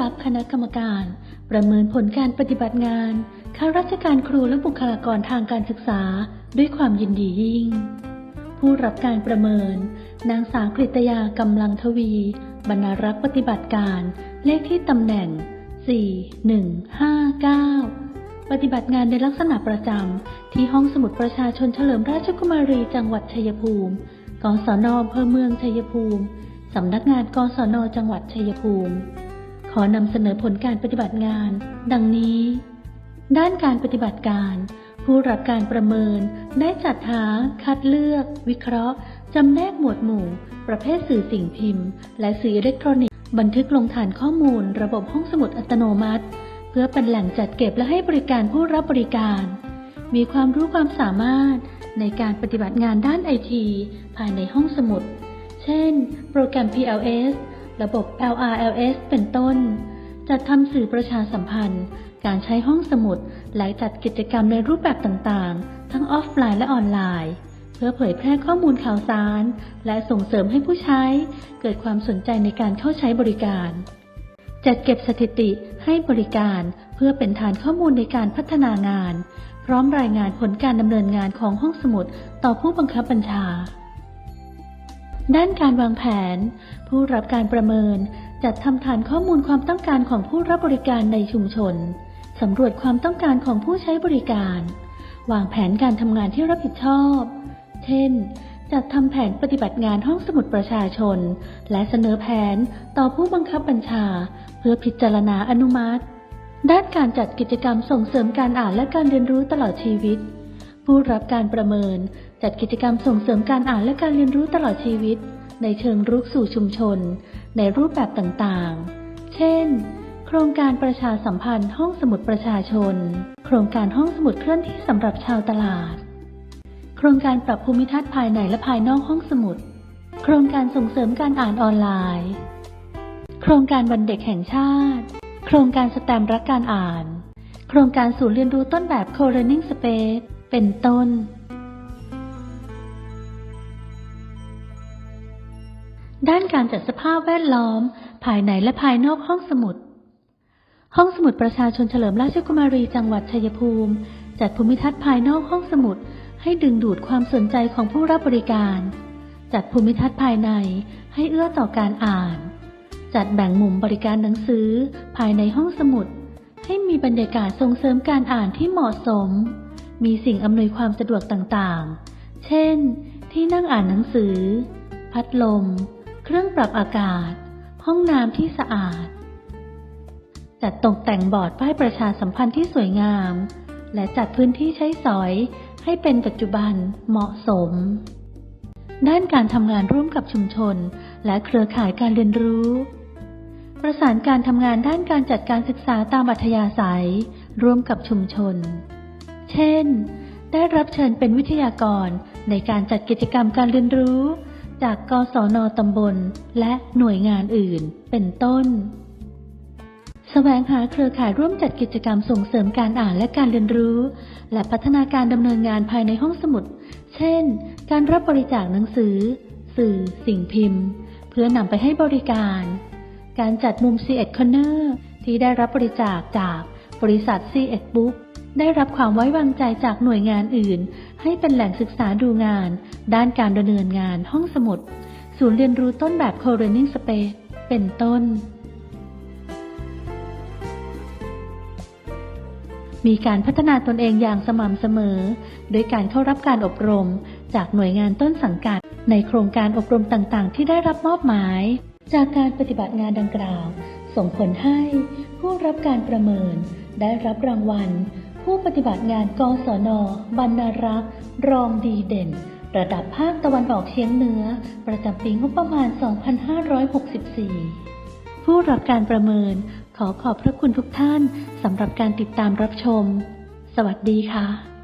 รับคณะกรรมการ ประเมินผลการปฏิบัติงานข้าราชการครูและบุคลากรทางการศึกษาด้วยความยินดียิ่ง ผู้รับการประเมิน นางสาวกฤตยากำลังทวี บรรณารักษ์ปฏิบัติการเลขที่ตำแหน่ง 4159 ปฏิบัติงานในลักษณะประจำที่ห้องสมุดประชาชนเฉลิมราชกุมารีจังหวัดชัยภูมิกศนอำเภอเมืองชัยภูมิสำนักงานกศนจังหวัดชัยภูมิ ขอนำเสนอผลการปฏิบัติงาน ดังนี้ ด้านการปฏิบัติการ ผู้รับการประเมิน ได้จัดหา คัดเลือก วิเคราะห์จำแนกหมวดหมู่ ประเภทสื่อสิ่งพิมพ์ และสื่ออิเล็กทรอนิกส์บันทึกลงฐานข้อมูล ระบบห้องสมุดอัตโนมัติ เพื่อเป็นแหล่งจัดเก็บและให้บริการผู้รับบริการ มีความรู้ความสามารถในการปฏิบัติงานด้านไอทีภายในห้องสมุด เช่น โปรแกรม PLS ระบบ LRLS เป็นต้น จัดทำสื่อประชาสัมพันธ์ การใช้ห้องสมุด และจัดกิจกรรมในรูปแบบต่างๆ ทั้งออฟไลน์และออนไลน์ เพื่อเผยแพร่ข้อมูลข่าวสาร และส่งเสริมให้ผู้ใช้ เกิดความสนใจในการเข้าใช้บริการ จัดเก็บสถิติให้บริการเพื่อเป็นฐานข้อมูลในการพัฒนางาน พร้อมรายงานผลการดำเนินงานของห้องสมุดต่อผู้บังคับบัญชา ด้านการวางแผน ผู้รับการประเมินจัดทำฐานข้อมูลความต้องการของผู้รับบริการในชุมชนสำรวจความต้องการของผู้ใช้บริการ วางแผนการทำงานที่รับผิดชอบ เช่น จัดทำแผนปฏิบัติงานห้องสมุดประชาชน และเสนอแผนต่อผู้บังคับบัญชา เพื่อพิจารณาอนุมัติ ด้านการจัดกิจกรรมส่งเสริมการอ่านและการเรียนรู้ตลอดชีวิต ผู้รับการประเมิน จัดกิจกรรมส่งเสริมการอ่านและการเรียนรู้ตลอดชีวิต ในเชิงรุกสู่ชุมชน ในรูปแบบต่างๆ เช่น โครงการประชาสัมพันธ์ห้องสมุดประชาชน โครงการห้องสมุดเคลื่อนที่สำหรับชาวตลาด โครงการปรับภูมิทัศน์ภายในและภายนอกห้องสมุด โครงการส่งเสริมการอ่านออนไลน์ โครงการวันเด็กแห่งชาติ โครงการสแตมป์รักการอ่าน โครงการศูนย์เรียนรู้ต้นแบบ Co-learning Space เป็นต้น ด้านการจัดสภาพแวดล้อม ภายในและภายนอกห้องสมุด ห้องสมุดประชาชนเฉลิมราชกุมารีจังหวัดชัยภูมิ จัดภูมิทัศน์ภายนอกห้องสมุด ให้ดึงดูดความสนใจของผู้รับบริการ จัดภูมิทัศน์ภายในให้เอื้อต่อการอ่าน จัดแบ่งมุมบริการหนังสือ ภายในห้องสมุด ให้มีบรรยากาศส่งเสริมการอ่านที่เหมาะสม มีสิ่งอำนวยความสะดวกต่างๆ เช่น ที่นั่งอ่านหนังสือ พัดลม เครื่องปรับอากาศ ห้องน้ำที่สะอาด จัดตกแต่งบอร์ดป้ายประชาสัมพันธ์ที่สวยงาม และจัดพื้นที่ใช้สอยให้เป็นปัจจุบันเหมาะสม ด้านการทำงานร่วมกับชุมชน และเครือข่ายการเรียนรู้ ประสานการทำงานด้านการจัดการศึกษาตามอัธยาศัย ร่วมกับชุมชน เช่น ได้รับเชิญเป็นวิทยากรในการจัดกิจกรรมการเรียนรู้ จากกศนตำบลและหน่วยงานอื่น เป็นต้นแสวงหาเครือข่ายร่วมจัดกิจกรรมส่งเสริมการอ่านและการเรียนรู้ และพัฒนาการดำเนินงานภายในห้องสมุด เช่น การรับบริจาคหนังสือ สื่อ สิ่งพิมพ์ เพื่อนำไปให้บริการ การจัดมุม c ีเอ็ดคอนเนอร์ที่ได้รับบริจาคจากบริษัท c ีเอ็ดบุ๊กได้รับความไว้วางใจจากหน่วยงานอื่น ให้เป็นแหล่งศึกษาดูงาน ด้านการดำเนินงานห้องสมุด ศูนย์เรียนรู้ต้นแบบ Co-learning Space เป็นต้น มีการพัฒนาตนเองอย่างสม่ำเสมอ โดยการเข้ารับการอบรมจากหน่วยงานต้นสังกัด ในโครงการอบรมต่างๆ ที่ได้รับมอบหมาย จากการปฏิบัติงานดังกล่าว ส่งผลให้ผู้รับการประเมินได้รับรางวัล ผู้ปฏิบัติงานกศนบรรณรักษ์ รองดีเด่น ระดับภาคตะวันออกเฉียงเหนือ ประจำปีงบประมาณ 2564 ผู้รับการประเมินขอขอบพระคุณทุกท่านสำหรับการติดตามรับชม สวัสดีค่ะ